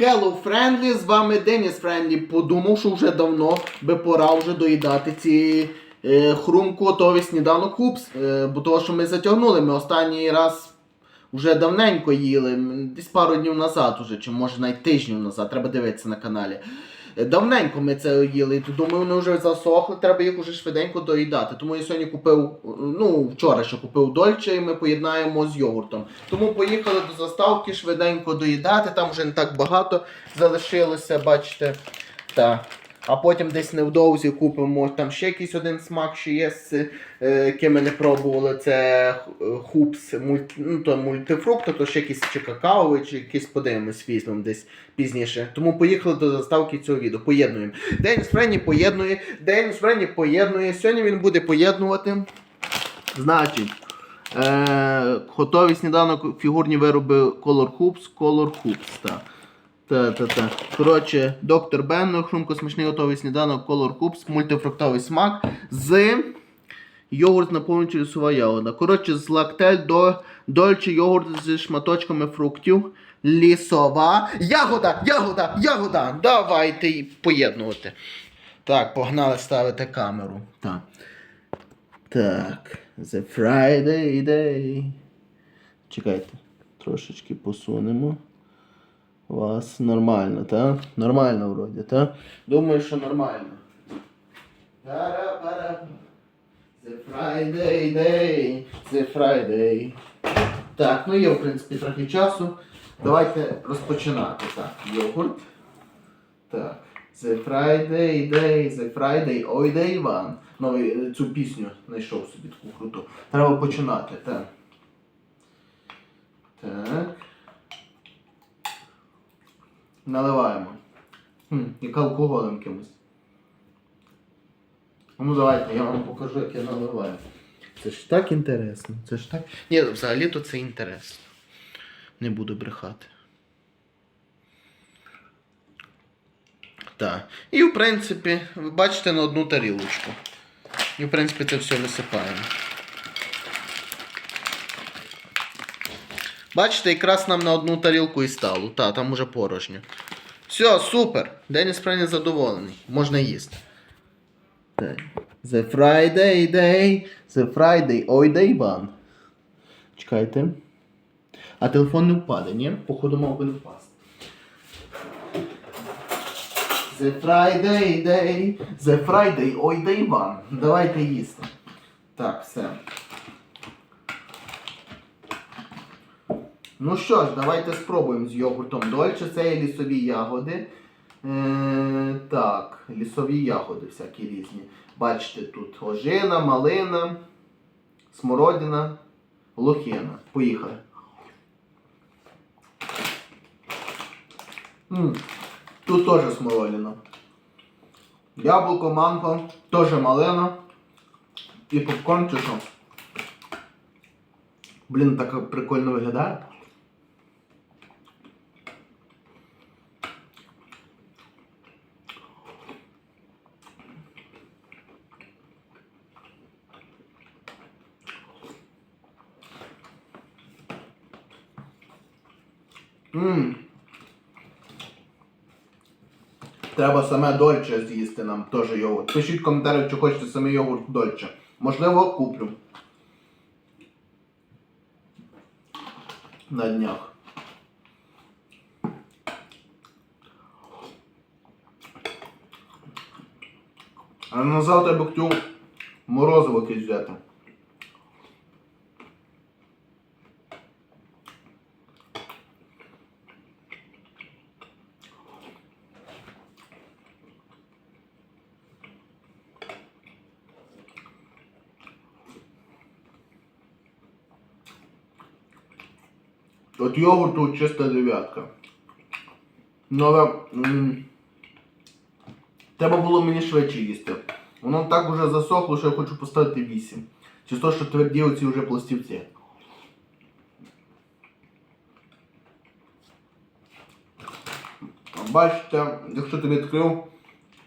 Hello Friendly, з вами Деніс Френдлі. Подумав, що вже давно би пора вже доїдати ці е, хрумку готові сніданок хупс. Е, бо того, що ми затягнули, ми останній раз вже давненько їли, десь пару днів назад уже, чи може навіть тижнів назад, треба дивитися на каналі. Давненько ми це їли, думаю, вони вже засохли, треба їх уже швиденько доїдати. Тому я сьогодні купив, ну вчора ще купив дольче і ми поєднаємо з йогуртом. Тому поїхали до заставки швиденько доїдати, там вже не так багато залишилося, бачите. Так. А потім десь невдовзі купимо там ще якийсь один смак, що є, з, е, який ми не пробували. Це е, хупс, мульт, ну, то мультифрукт, то ще якийсь чи какаовий, чи якийсь подивимось візьмемо десь пізніше. Тому поїхали до заставки цього відео. Поєднуємо. Деніс Френі поєднує, Деніс Френі поєднує. Сьогодні він буде поєднувати. Значить, е, готові сніданок, фігурні вироби Color Hoops, Color Hoops. Так. Та, та, та. Коротше, доктор Бенно, хрумкосмачний готовий сніданок, Color Hoops, мультифруктовий смак з йогурт наповнюючи лісова ягода. Коротше, з лактель до дольче йогурт зі шматочками фруктів. Лісова ягода, ягода, ягода. Давайте її поєднувати. Так, погнали ставити камеру. Так. Так. The Friday day. Чекайте, трошечки посунемо. У вас нормально, так? Нормально вроді, так? Думаю, що нормально. The Friday day. The Friday. Так, ну є, в принципі, трохи часу. Давайте розпочинати. Так, йогурт. Так. The Friday day, the Friday, ой day Іван. Ну, цю пісню знайшов собі таку круту. Треба починати, так. Так. Наливаємо. Хм, як алкоголем кимось. Ну давайте, я вам покажу, як я наливаю. Це ж так інтересно. Це ж так. Ні, взагалі-то це інтересно. Не буду брехати. Так. І в принципі, ви бачите на одну тарілочку. І в принципі це все висипаємо. Бачите, якраз нам на одну тарілку і стало. Та, там уже порожньо. Все, супер. Деніс Френі задоволений. Можна їсти. The Friday day. The Friday. Ой, day one. Чекайте. А телефон не впаде, ні? Походу мав би не впасти. The Friday day. The Friday. Ой, day one. Давайте їсти. Так, все. Ну що ж, давайте спробуємо з йогуртом дольче. Це є лісові ягоди. Е, так, лісові ягоди всякі різні. Бачите, тут ожина, малина, смородина, лохина. Поїхали. М, Тут теж смородина. Яблуко, манго, теж малина. І попкорн чи що? Блін, так прикольно виглядає. Ммм. Треба саме дольче з'їсти нам теж йогурт. Пишіть в коментарях, чи хочете саме йогурт дольче. Можливо, куплю. На днях. А на завтра я би хотів морозиво якесь взяти. От йогурту чиста дев'ятка. Ну, але треба було мені швидше їсти. Воно так уже засохло, що я хочу поставити 8. Чи то, що тверді оці вже пластівці. Бачите, якщо ти відкрив,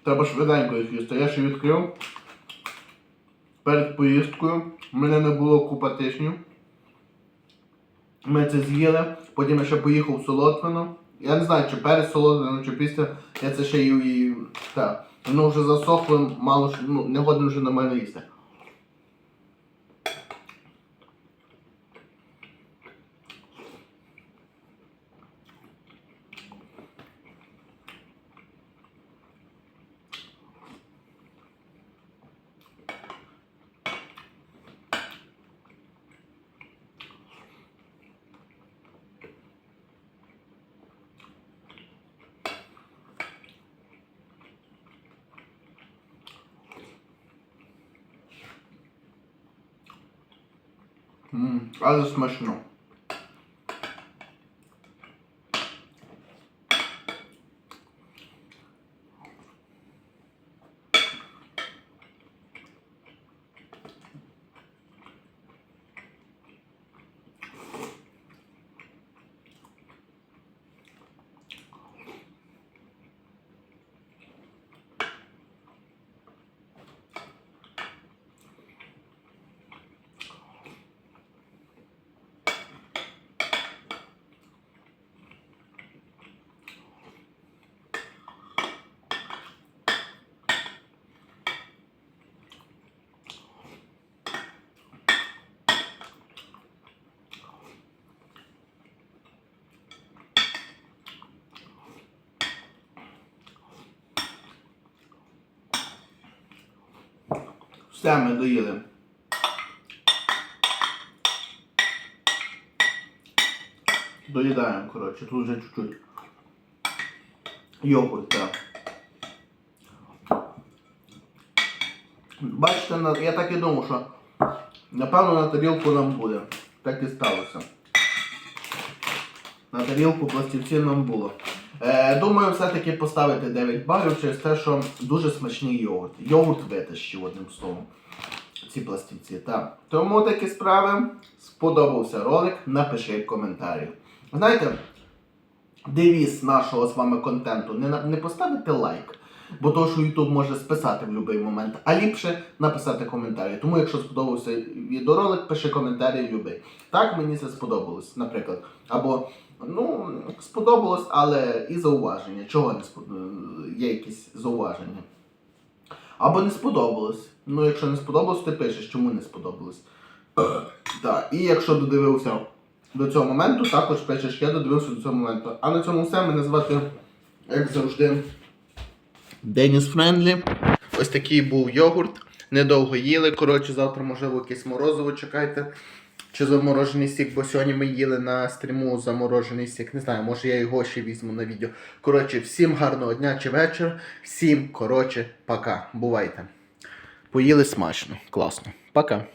треба швиденько їх їсти. Я ще відкрив. Перед поїздкою в мене не було купа тижнів. Ми це з'їли, потім я ще поїхав в Солотвину. Я не знаю, чи перед Солотвином, чи після. Я це ще і. Так. Воно вже засохло, мало ну, не годен вже на мене їсти. Ммм, але смачно. Все ми доїли. Доїдаємо, коротше, тут вже чуть-чуть. Йогурт, так. Бачите, я так і думав, що напевно на тарілку нам буде. Так і сталося. На тарілку пластівці нам було. Е, думаю, все-таки поставити 9 балів через те, що дуже смачний йогурт. Йогурт витащив одним словом. Ці пластівці. Так. Тому такі справи. Сподобався ролик, напиши коментарі. Знаєте, девіз нашого з вами контенту не, не поставити лайк, бо то, що YouTube може списати в будь-який момент, а ліпше написати коментарі. Тому, якщо сподобався відеоролик, пиши коментарі любий. Так мені це сподобалось, наприклад. Або ну, сподобалось, але і зауваження. Чого не сподобалось? Є якісь зауваження. Або не сподобалось. Ну, якщо не сподобалось, ти пишеш, чому не сподобалось. Так, і якщо додивився до цього моменту, також пишеш, я додивився до цього моменту. А на цьому все мене звати, як завжди, Деніс Френдлі. Ось такий був йогурт. Недовго їли. Коротше, завтра, можливо, якесь морозиво чекайте. Чи заморожений сік, бо сьогодні ми їли на стріму заморожений сік. Не знаю, може я його ще візьму на відео. Коротше, всім гарного дня чи вечора. Всім, коротше, пока. Бувайте. Поїли смачно. Класно. Пока.